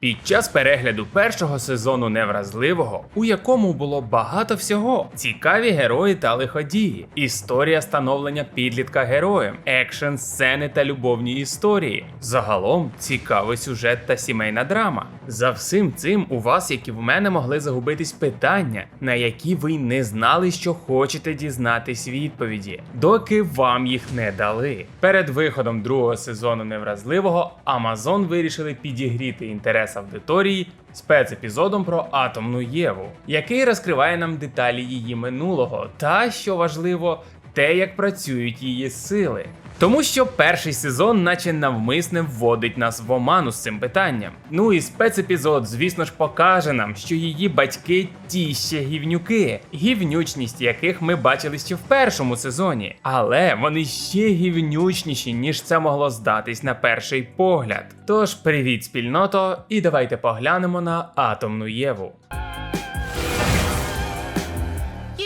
Під час перегляду першого сезону Невразливого, у якому було багато всього, цікаві герої та лиходії, історія становлення підлітка героєм, екшн, сцени та любовні історії. Загалом цікавий сюжет та сімейна драма. За всім цим у вас, як і в мене, могли загубитись питання, на які ви не знали, що хочете дізнатись відповіді, доки вам їх не дали. Перед виходом другого сезону Невразливого Amazon вирішили підігріти інтерес аудиторії спецепізодом про атомну Єву, який розкриває нам деталі її минулого та, що важливо, те, як працюють її сили. Тому що перший сезон, наче навмисне, вводить нас в оману з цим питанням. Ну і спецепізод, звісно ж, покаже нам, що її батьки ті ще гівнюки, гівнючність яких ми бачили ще в першому сезоні. Але вони ще гівнючніші, ніж це могло здатись на перший погляд. Тож, привіт, спільното, і давайте поглянемо на атомну Єву.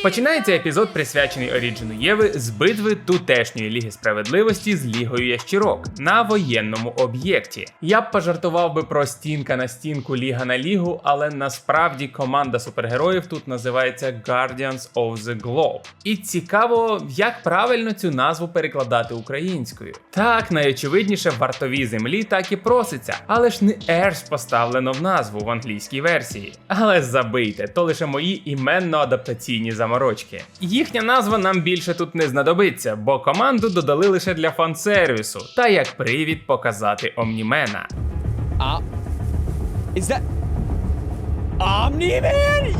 Починається епізод, присвячений Оріджину Єви з битви тутешньої Ліги справедливості з Лігою Ящірок на воєнному об'єкті. Я б пожартував би про стінка на стінку Ліга на Лігу, але насправді команда супергероїв тут називається Guardians of the Globe. І цікаво, як правильно цю назву перекладати українською. Так, найочевидніше вартові землі так і проситься, але ж не Ерс поставлено в назву в англійській версії. Але забийте, то лише мої іменно-адаптаційні заморочки. Їхня назва нам більше тут не знадобиться, бо команду додали лише для фан-сервісу та як привід показати Омнімена. Uh, is that Omni-Man?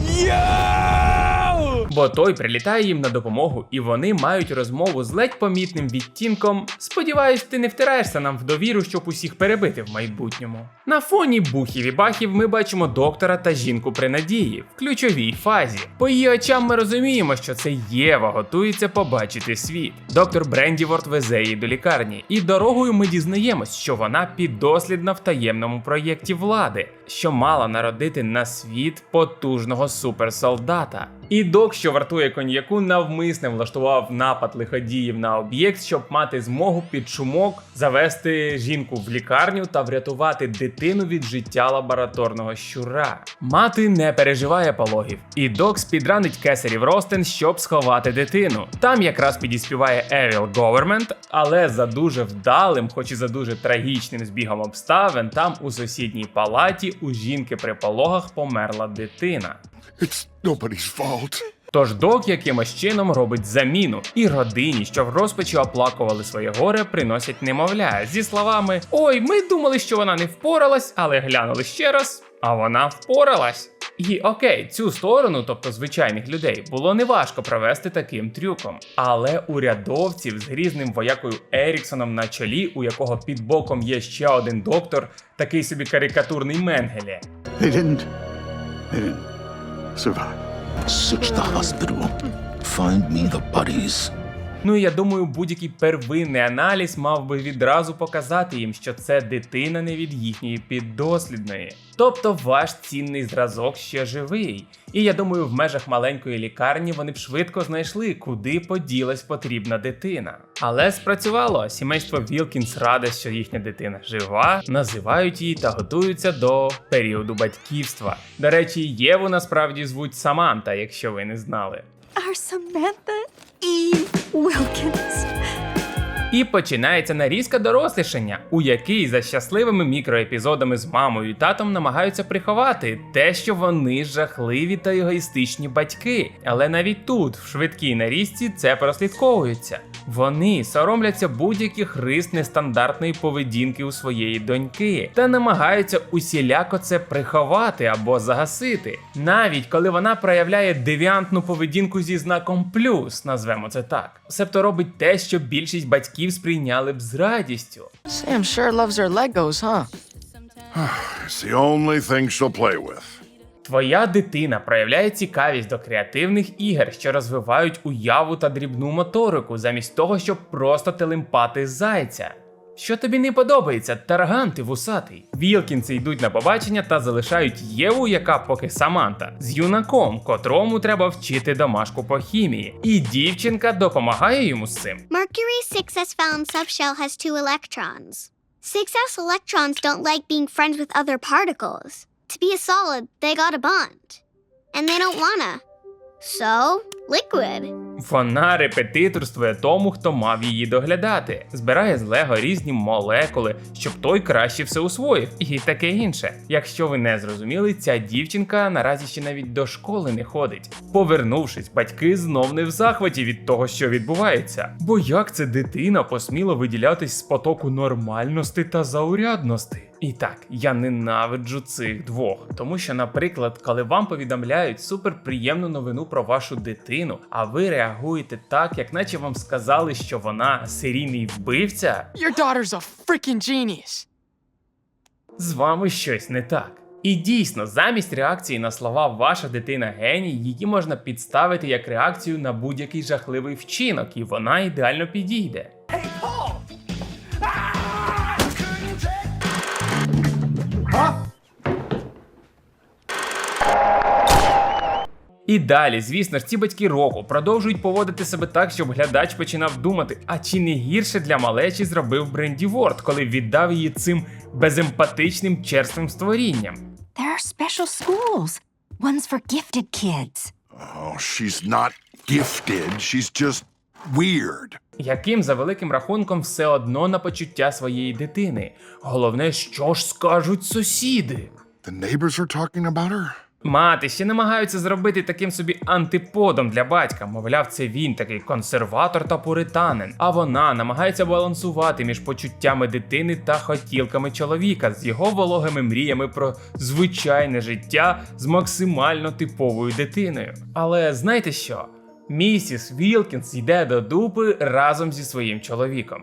Бо той прилітає їм на допомогу, і вони мають розмову з ледь помітним відтінком. Сподіваюсь, ти не втираєшся нам в довіру, щоб усіх перебити в майбутньому. На фоні бухів і бахів ми бачимо доктора та жінку при надії в ключовій фазі. По її очам ми розуміємо, що це Єва готується побачити світ. Доктор Брендіворд везе її до лікарні, і дорогою ми дізнаємось, що вона піддослідна в таємному проєкті влади, що мала народити на світ потужного суперсолдата. І док, що вартує коньяку, навмисне влаштував напад лиходіїв на об'єкт, щоб мати змогу під шумок завести жінку в лікарню та врятувати дитину від життя лабораторного щура. Мати не переживає пологів, і док спідранить кесарів Ростен, щоб сховати дитину. Там якраз підіспіває Evil Government, але за дуже вдалим, хоч і за дуже трагічним збігом обставин, там у сусідній палаті у жінки при пологах померла дитина. It's nobody's fault. Тож док якимось чином робить заміну, і родині, що в розпачі оплакували своє горе, приносять немовля зі словами: Ой, ми думали, що вона не впоралась, але глянули ще раз, а вона впоралась. І окей, цю сторону, тобто звичайних людей, було неважко провести таким трюком. Але урядовців з грізним воякою Еріксоном на чолі, у якого під боком є ще один доктор, такий собі карикатурний Менгеле. They didn't. They didn't survive. Search the hospital. Find me the bodies. Ну і я думаю, будь-який первинний аналіз мав би відразу показати їм, що це дитина не від їхньої піддослідної. Тобто ваш цінний зразок ще живий. І я думаю, в межах маленької лікарні вони б швидко знайшли, куди поділась потрібна дитина. Але спрацювало. Сімейство Вілкінс раде, що їхня дитина жива, називають її та готуються до періоду батьківства. До речі, Єву насправді звуть Саманта, якщо ви не знали. Our Samantha Eve Wilkins. І починається нарізка дорослішання, у якій за щасливими мікроепізодами з мамою і татом намагаються приховати те, що вони жахливі та егоїстичні батьки. Але навіть тут, в швидкій нарізці, це прослідковується. Вони соромляться будь-яких рис нестандартної поведінки у своєї доньки та намагаються усіляко це приховати або загасити, навіть коли вона проявляє девіантну поведінку зі знаком плюс, назвемо це так. Себто робить те, що більшість батьків сприйняли б з радістю. Sam sure loves her Legos, huh? It's the only thing she'll play with. Твоя дитина проявляє цікавість до креативних ігор, що розвивають уяву та дрібну моторику, замість того, щоб просто телемпати зайця. Що тобі не подобається, тарган ти вусатий. Вілкінці йдуть на побачення та залишають Єву, яка поки Саманта, з юнаком, котрому треба вчити домашку по хімії. І дівчинка допомагає йому з цим. Mercury 6s found subshell has two electrons. Six S electrons don't like being friends with other particles. To be a solid, they got a bond. And they don't wanna. So, liquid. Вона репетиторствує тому, хто мав її доглядати, збирає з Лего різні молекули, щоб той краще все усвоїв, і таке інше. Якщо ви не зрозуміли, ця дівчинка наразі ще навіть до школи не ходить. Повернувшись, батьки знов не в захваті від того, що відбувається. Бо як це дитина посміла виділятись з потоку нормальності та заурядності? І так, я ненавиджу цих двох, тому що, наприклад, коли вам повідомляють суперприємну новину про вашу дитину, а ви реагуєте так, як наче вам сказали, що вона серійний вбивця, Your daughter's a freaking genius. з вами щось не так. І дійсно, замість реакції на слова ваша дитина геній, її можна підставити як реакцію на будь-який жахливий вчинок, і вона ідеально підійде. І далі, звісно ж, ці батьки року продовжують поводити себе так, щоб глядач починав думати, а чи не гірше для малечі зробив Бренді Ворд, коли віддав її цим беземпатичним черствим створінням. There are special schools. One's for gifted kids. Oh, she's not gifted. She's just weird. яким за великим рахунком все одно на почуття своєї дитини. Головне, що ж скажуть сусіди. The neighbors are talking about her? Мати ще намагаються зробити таким собі антиподом для батька. Мовляв, це він такий консерватор та пуританин. А вона намагається балансувати між почуттями дитини та хотілками чоловіка з його вологими мріями про звичайне життя з максимально типовою дитиною. Але знаєте що? Місіс Вілкінс йде до дупи разом зі своїм чоловіком.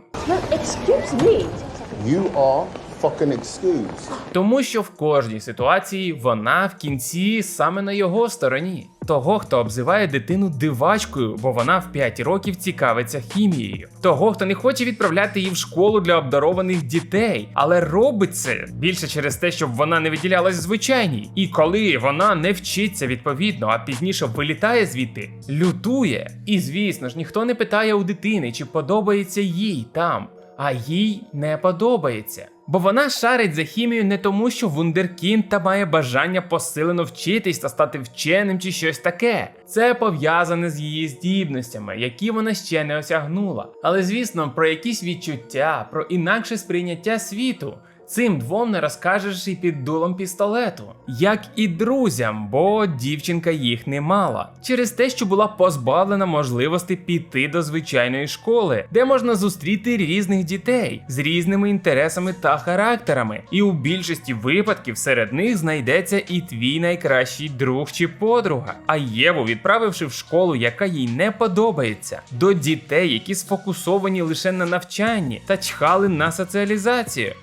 You are fucking excused. Тому що в кожній ситуації вона в кінці саме на його стороні. Того, хто обзиває дитину дивачкою, бо вона в 5 років цікавиться хімією. Того, хто не хоче відправляти її в школу для обдарованих дітей, але робить це більше через те, щоб вона не виділялась звичайній. І коли вона не вчиться відповідно, а пізніше вилітає звідти, лютує. І звісно ж, ніхто не питає у дитини, чи подобається їй там а їй не подобається. Бо вона шарить за хімію не тому, що вундеркінд та має бажання посилено вчитись та стати вченим чи щось таке. Це пов'язане з її здібностями, які вона ще не осягнула. Але звісно, про якісь відчуття, про інакше сприйняття світу. Цим двом не розкажеш і під дулом пістолету, як і друзям, бо дівчинка їх не мала, через те, що була позбавлена можливості піти до звичайної школи, де можна зустріти різних дітей з різними інтересами та характерами. І у більшості випадків серед них знайдеться і твій найкращий друг чи подруга. А Єву, відправивши в школу, яка їй не подобається, до дітей, які сфокусовані лише на навчанні та чхали на соціалізацію,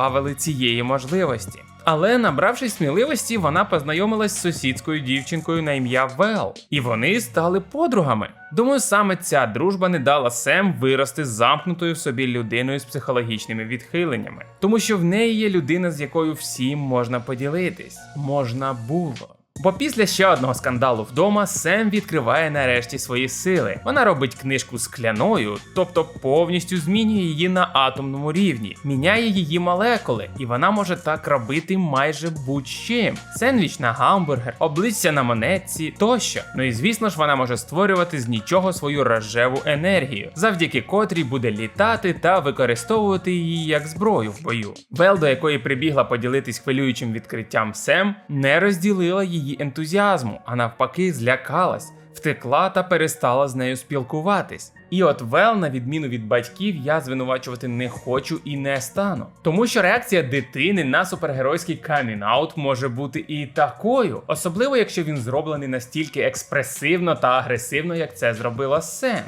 позбавили цієї можливості. Але набравшись сміливості, вона познайомилась з сусідською дівчинкою на ім'я Вел, і вони стали подругами. Думаю, саме ця дружба не дала Сем вирости замкнутою в собі людиною з психологічними відхиленнями, тому що в неї є людина, з якою всім можна поділитись, можна було. Бо після ще одного скандалу вдома Сем відкриває нарешті свої сили. Вона робить книжку скляною, тобто повністю змінює її на атомному рівні, міняє її молекули, і вона може так робити майже будь-чим: сендвіч на гамбургер, обличчя на монетці тощо. Ну і звісно ж, вона може створювати з нічого свою рожеву енергію, завдяки котрій буде літати та використовувати її як зброю в бою. Вел, до якої прибігла поділитись хвилюючим відкриттям Сем, не розділила її ентузіазму, а навпаки, злякалась, втекла та перестала з нею спілкуватись. І от Вел, на відміну від батьків, я звинувачувати не хочу і не стану. Тому що реакція дитини на супергеройський камін-аут може бути і такою, особливо якщо він зроблений настільки експресивно та агресивно, як це зробила Сем.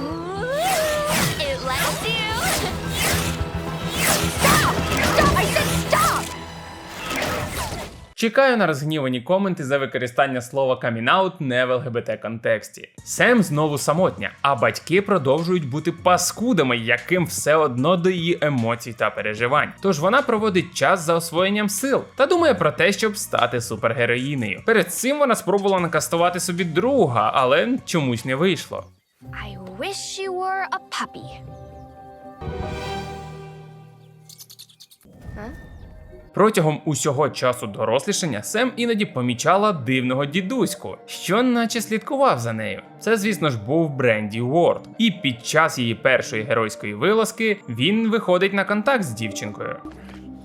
Чекаю на розгнівані коменти за використання слова камінаут не в ЛГБТ контексті. Сем знову самотня, а батьки продовжують бути паскудами, яким все одно до її емоцій та переживань. Тож вона проводить час за освоєнням сил та думає про те, щоб стати супергероїнею. Перед цим вона спробувала накастувати собі друга, але чомусь не вийшло. I wish you were a puppy. Протягом усього часу дорослішання Сем іноді помічала дивного дідуську, що наче слідкував за нею. Це, звісно ж, був Бренді Уорд. І під час її першої геройської вилазки він виходить на контакт з дівчинкою.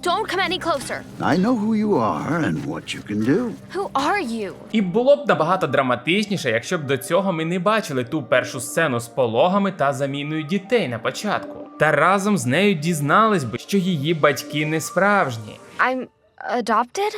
Don't come any closer. I know who you are and what you can do. Who are you? І було б набагато драматичніше, якщо б до цього ми не бачили ту першу сцену з пологами та заміною дітей на початку. Та разом з нею дізнались би, що її батьки не справжні. I'm adopted?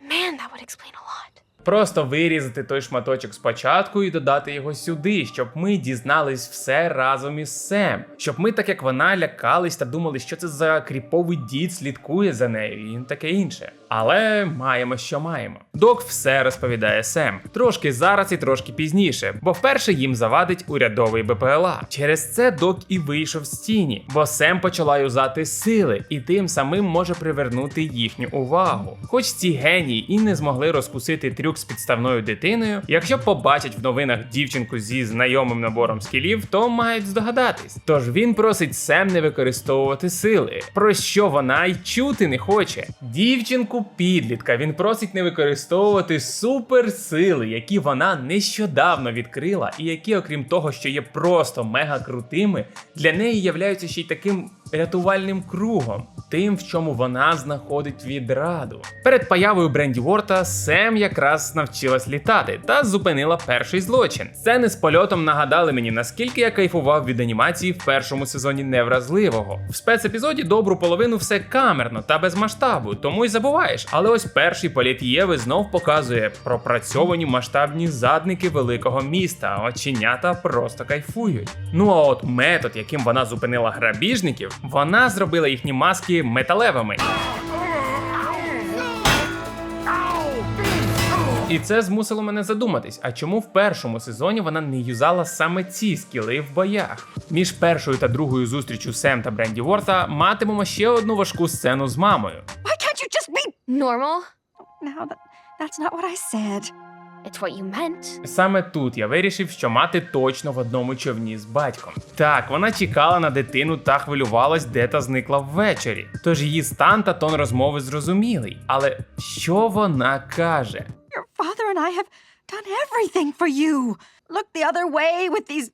Man, that would explain a lot. Просто вирізати той шматочок спочатку і додати його сюди, щоб ми дізнались все разом із Сем. Щоб ми, так як вона, лякались та думали, що це за кріповий дід слідкує за нею і таке інше. Але маємо, що маємо. Док все розповідає Сем. Трошки зараз і трошки пізніше, бо вперше їм завадить урядовий БПЛА. Через це док і вийшов з тіні, бо Сем почала юзати сили, і тим самим може привернути їхню увагу. Хоч ці генії і не змогли розкусити трюк з підставною дитиною, якщо побачать в новинах дівчинку зі знайомим набором скілів, то мають здогадатись. Тож він просить Сем не використовувати сили, про що вона й чути не хоче. Дівчинку підлітка він просить не використовувати суперсили, які вона нещодавно відкрила, і які, окрім того, що є просто мега крутими, для неї являються ще й таким рятувальним кругом, тим, в чому вона знаходить відраду. Перед появою Бренді Ворта Сем якраз навчилась літати та зупинила перший злочин. Сцени з польотом нагадали мені, наскільки я кайфував від анімації в першому сезоні невразливого. В спецепізоді добру половину все камерно та без масштабу, тому й забуваєш. Але ось перший політ Єви знов показує пропрацьовані масштабні задники великого міста. Оченята просто кайфують. Ну а от метод, яким вона зупинила грабіжників, вона зробила їхні маски металевими. І це змусило мене задуматись, а чому в першому сезоні вона не юзала саме ці скіли в боях? Між першою та другою зустрічю Сем та Бренді Ворта матимемо ще одну важку сцену з мамою. Why can't you just be? Normal? No, that, that's not what I said. It's what you meant. Саме тут я вирішив, що мати точно в одному човні з батьком. Так, вона чекала на дитину та хвилювалась, де та зникла ввечері. Тож її стан та тон розмови зрозумілий. Але що вона каже? Your father and I have done everything for you. Look the other way with these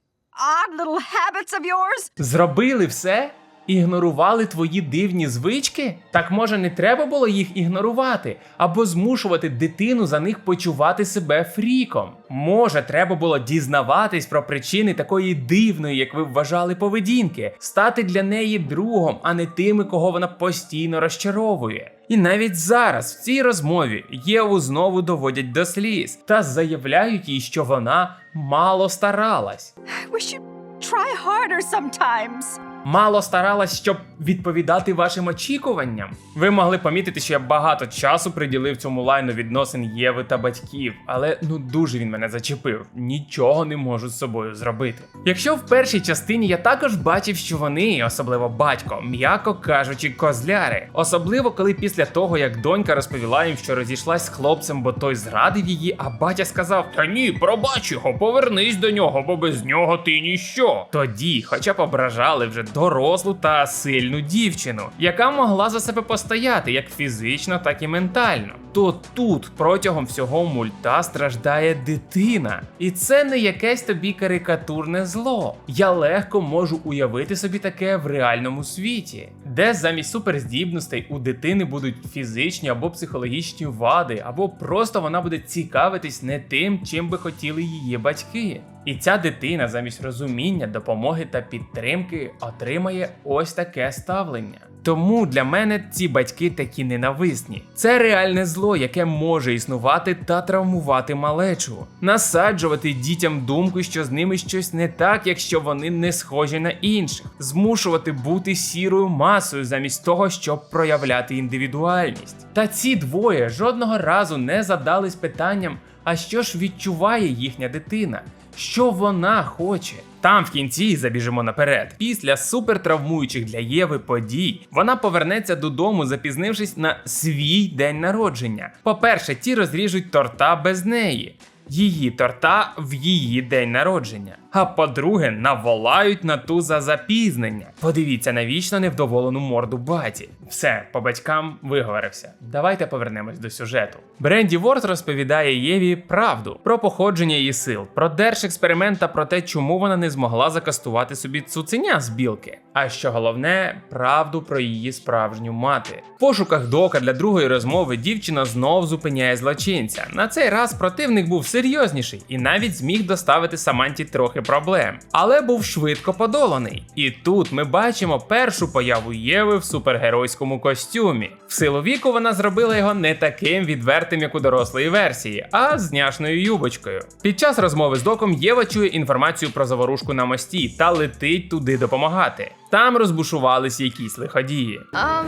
odd little habits of yours. Зробили все? Ігнорували твої дивні звички? Так може не треба було їх ігнорувати або змушувати дитину за них почувати себе фріком? Може, треба було дізнаватись про причини такої дивної, як ви вважали, поведінки, стати для неї другом, а не тими, кого вона постійно розчаровує. І навіть зараз в цій розмові Єву знову доводять до сліз та заявляють їй, що вона мало старалась. I wish you'd try harder sometimes. Мало старалась, щоб відповідати вашим очікуванням. Ви могли помітити, що я багато часу приділив цьому лайну відносин Єви та батьків, але ну дуже він мене зачепив. Нічого не можу з собою зробити. Якщо в першій частині я також бачив, що вони, особливо батько, м'яко кажучи, козляри. Особливо коли після того, як донька розповіла їм, що розійшлась з хлопцем, бо той зрадив її, а батя сказав: Та ні, пробач його, повернись до нього, бо без нього ти ніщо. Тоді, хоча б ображали вже дорослу та сильну дівчину, яка могла за себе постояти як фізично, так і ментально. То тут протягом всього мульта страждає дитина, і це не якесь тобі карикатурне зло. Я легко можу уявити собі таке в реальному світі, де замість суперздібностей у дитини будуть фізичні або психологічні вади, або просто вона буде цікавитись не тим, чим би хотіли її батьки. І ця дитина замість розуміння, допомоги та підтримки отримає ось таке ставлення. Тому для мене ці батьки такі ненависні. Це реальне зло, яке може існувати та травмувати малечу, насаджувати дітям думку, що з ними щось не так, якщо вони не схожі на інших, змушувати бути сірою масою замість того, щоб проявляти індивідуальність. Та ці двоє жодного разу не задались питанням, а що ж відчуває їхня дитина що вона хоче. Там в кінці забіжимо наперед. Після супертравмуючих для Єви подій вона повернеться додому, запізнившись на свій день народження. По-перше, ті розріжуть торта без неї. Її торта в її день народження. А по-друге, наволають на ту за запізнення. Подивіться на вічно невдоволену морду баті. Все, по батькам виговорився. Давайте повернемось до сюжету. Бренді Ворд розповідає Єві правду про походження її сил, про держексперимент та про те, чому вона не змогла закастувати собі цуценя з білки. А що головне, правду про її справжню мати. В пошуках дока для другої розмови дівчина знов зупиняє злочинця. На цей раз противник був серйозніший і навіть зміг доставити Саманті трохи проблем, але був швидко подоланий. І тут ми бачимо першу появу Єви в супергеройському костюмі. В силу віку вона зробила його не таким відвертим, як у дорослої версії, а з няшною юбочкою. Під час розмови з доком Єва чує інформацію про заворушку на мості та летить туди допомагати. Там розбушувались якісь лиходії. Um,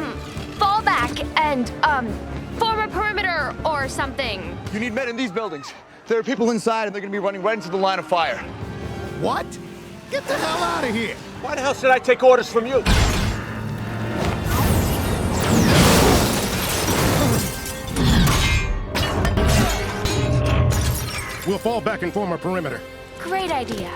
fall back and, um, form a perimeter or something. You need men in these buildings. There are people inside and they're gonna be running right into the line of fire. What? Get the hell out of here! Why the hell should I take orders from you? We'll fall back and form a perimeter. Great idea.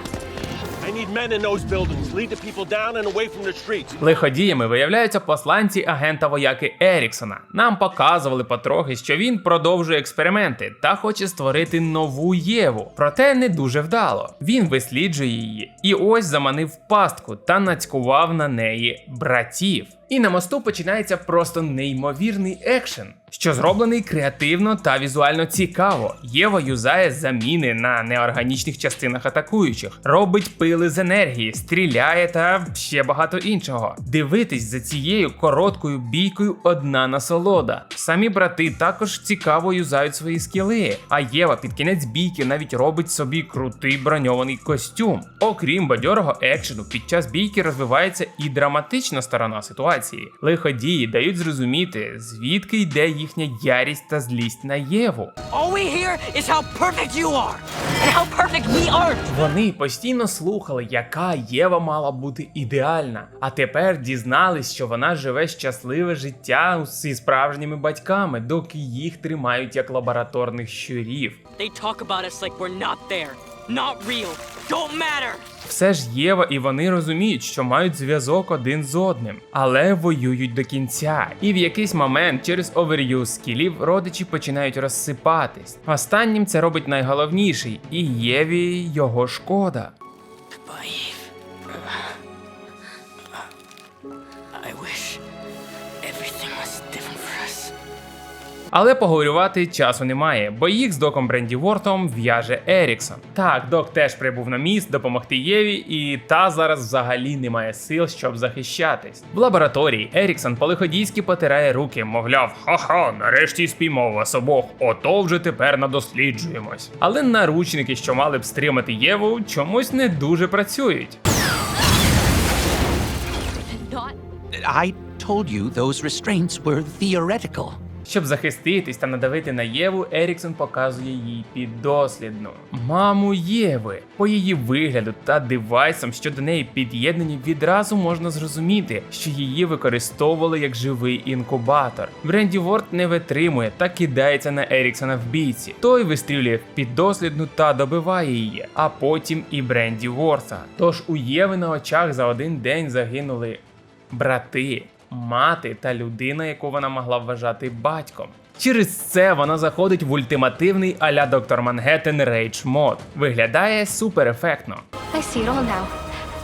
Лиходіями виявляються посланці агента вояки Еріксона. Нам показували потрохи, що він продовжує експерименти та хоче створити нову Єву. Проте не дуже вдало. Він висліджує її і ось заманив пастку та нацькував на неї братів. І на мосту починається просто неймовірний екшен, що зроблений креативно та візуально цікаво. Єва юзає заміни на неорганічних частинах атакуючих, робить пили з енергії, стріляє та ще багато іншого. Дивитись за цією короткою бійкою одна насолода. Самі брати також цікаво юзають свої скіли. А Єва під кінець бійки навіть робить собі крутий броньований костюм. Окрім бадьорого екшену, під час бійки розвивається і драматична сторона ситуації. Лиходії дають зрозуміти, звідки йде їхня ярість та злість на Єву. All we hear is how perfect you are and how perfect we aren't. Вони постійно слухали, яка Єва мала бути ідеальна, а тепер дізнались, що вона живе щасливе життя зі справжніми батьками, доки їх тримають як лабораторних щурів. They talk about us like we're not there, not real, don't matter. Все ж Єва і вони розуміють, що мають зв'язок один з одним, але воюють до кінця. І в якийсь момент через овер'юз скілів родичі починають розсипатись. Останнім це робить найголовніший, і Єві його шкода. I Але поговорювати часу немає, бо їх з доком Бренді Вортом в'яже Еріксон. Так, док теж прибув на міст допомогти Єві, і та зараз взагалі не має сил, щоб захищатись. В лабораторії Еріксон полиходійськи потирає руки, мовляв, ха-ха, нарешті спіймав вас обох, ото вже тепер надосліджуємось. Але наручники, що мали б стримати Єву, чомусь не дуже працюють. I told you those restraints were theoretical. Щоб захиститись та надавити на Єву, Еріксон показує їй піддослідну маму Єви. По її вигляду та девайсам, що до неї під'єднані, відразу можна зрозуміти, що її використовували як живий інкубатор. Бренді Ворд не витримує та кидається на Еріксона в бійці. Той вистрілює в піддослідну та добиває її, а потім і Бренді Ворса. Тож у Єви на очах за один день загинули брати, мати та людина, яку вона могла вважати батьком. Через це вона заходить в ультимативний а-ля доктор Мангеттен Рейдж мод. Виглядає супер ефектно. I see it all now.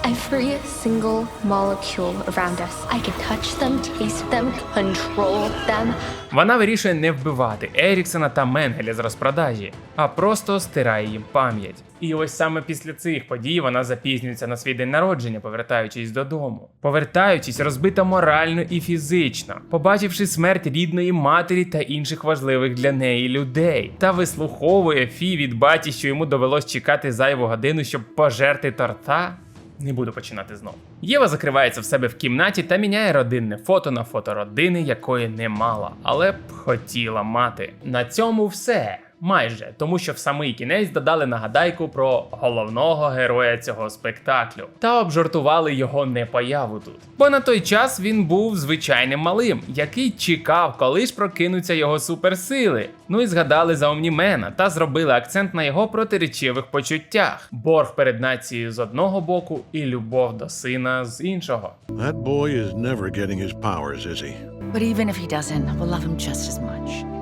Every single molecule around us. I can touch them, taste them, control them. Вона вирішує не вбивати Еріксона та Менгеля з розпродажі, а просто стирає їм пам'ять. І ось саме після цих подій вона запізнюється на свій день народження, повертаючись додому. Повертаючись, розбита морально і фізично, побачивши смерть рідної матері та інших важливих для неї людей, та вислуховує фі від баті, що йому довелось чекати зайву годину, щоб пожерти торта. Не буду починати знов. Єва закривається в себе в кімнаті та міняє родинне фото на фото родини, якої не мала, але б хотіла мати. На цьому все. Майже, тому що в самий кінець додали нагадайку про головного героя цього спектаклю та обжартували його непояву тут. Бо на той час він був звичайним малим, який чекав, коли ж прокинуться його суперсили. Ну і згадали за Омнімена та зробили акцент на його протиречивих почуттях: борг перед нацією з одного боку і любов до сина з іншого. That boy is never getting his powers, is he? But even if he doesn't, we'll love him just as much.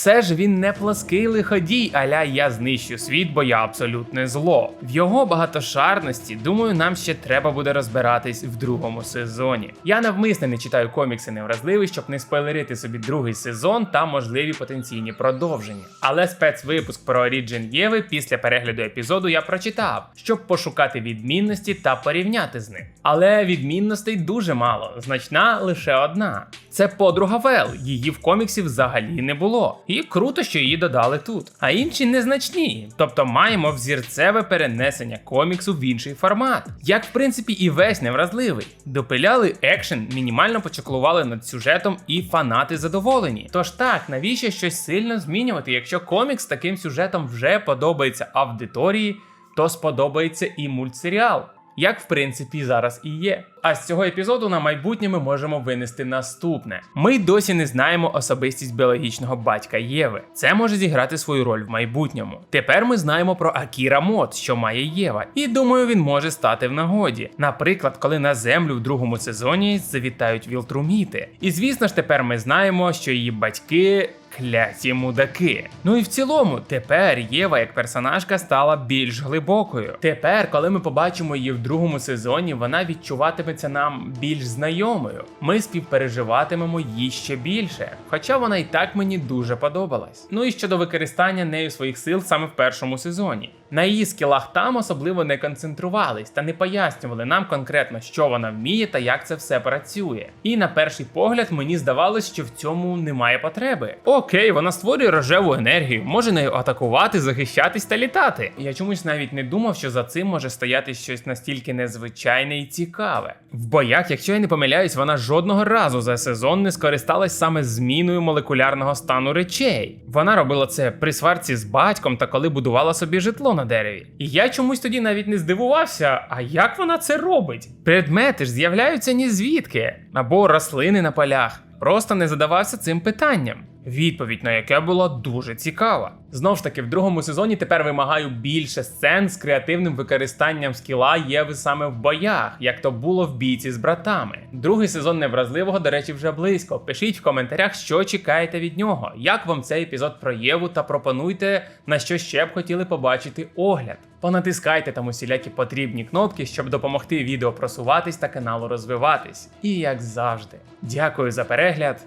Все ж він не плоский лиходій, аля я знищу світ, бо я абсолютне зло. В його багатошарності, думаю, нам ще треба буде розбиратись в другому сезоні. Я навмисне не читаю комікси невразливий, щоб не спойлерити собі другий сезон та можливі потенційні продовження. Але спецвипуск про Оріджин Єви після перегляду епізоду я прочитав, щоб пошукати відмінності та порівняти з ним. Але відмінностей дуже мало, значна лише одна. Це подруга Вел, її в коміксі взагалі не було. І круто, що її додали тут. А інші незначні. Тобто маємо взірцеве перенесення коміксу в інший формат. Як в принципі і весь невразливий. Допиляли екшен, мінімально почаклували над сюжетом, і фанати задоволені. Тож так, навіщо щось сильно змінювати, якщо комікс таким сюжетом вже подобається аудиторії, то сподобається і мультсеріал. Як в принципі зараз і є. А з цього епізоду на майбутнє ми можемо винести наступне: ми досі не знаємо особистість біологічного батька Єви. Це може зіграти свою роль в майбутньому. Тепер ми знаємо про Акіра Мот, що має Єва, і думаю, він може стати в нагоді. Наприклад, коли на землю в другому сезоні завітають вілтруміти. І звісно ж, тепер ми знаємо, що її батьки. Кляті мудаки. Ну і в цілому, тепер Єва як персонажка стала більш глибокою. Тепер, коли ми побачимо її в другому сезоні, вона відчуватиметься нам більш знайомою. Ми співпереживатимемо її ще більше. Хоча вона і так мені дуже подобалась. Ну і щодо використання нею своїх сил саме в першому сезоні. На її скілах там особливо не концентрувались та не пояснювали нам конкретно, що вона вміє та як це все працює. І на перший погляд мені здавалось, що в цьому немає потреби. Окей, вона створює рожеву енергію, може нею атакувати, захищатись та літати. Я чомусь навіть не думав, що за цим може стояти щось настільки незвичайне і цікаве. В боях, якщо я не помиляюсь, вона жодного разу за сезон не скористалась саме зміною молекулярного стану речей. Вона робила це при сварці з батьком та коли будувала собі житло на дереві. І я чомусь тоді навіть не здивувався, а як вона це робить? Предмети ж з'являються ні звідки, або рослини на полях. Просто не задавався цим питанням. Відповідь на яке була дуже цікава. Знов ж таки, в другому сезоні тепер вимагаю більше сцен з креативним використанням скіла Єви саме в боях, як то було в бійці з братами. Другий сезон невразливого, до речі, вже близько. Пишіть в коментарях, що чекаєте від нього, як вам цей епізод про Єву, та пропонуйте на що ще б хотіли побачити огляд. Понатискайте там усілякі потрібні кнопки, щоб допомогти відео просуватись та каналу розвиватись. І як завжди, дякую за перегляд.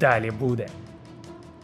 Далі буде.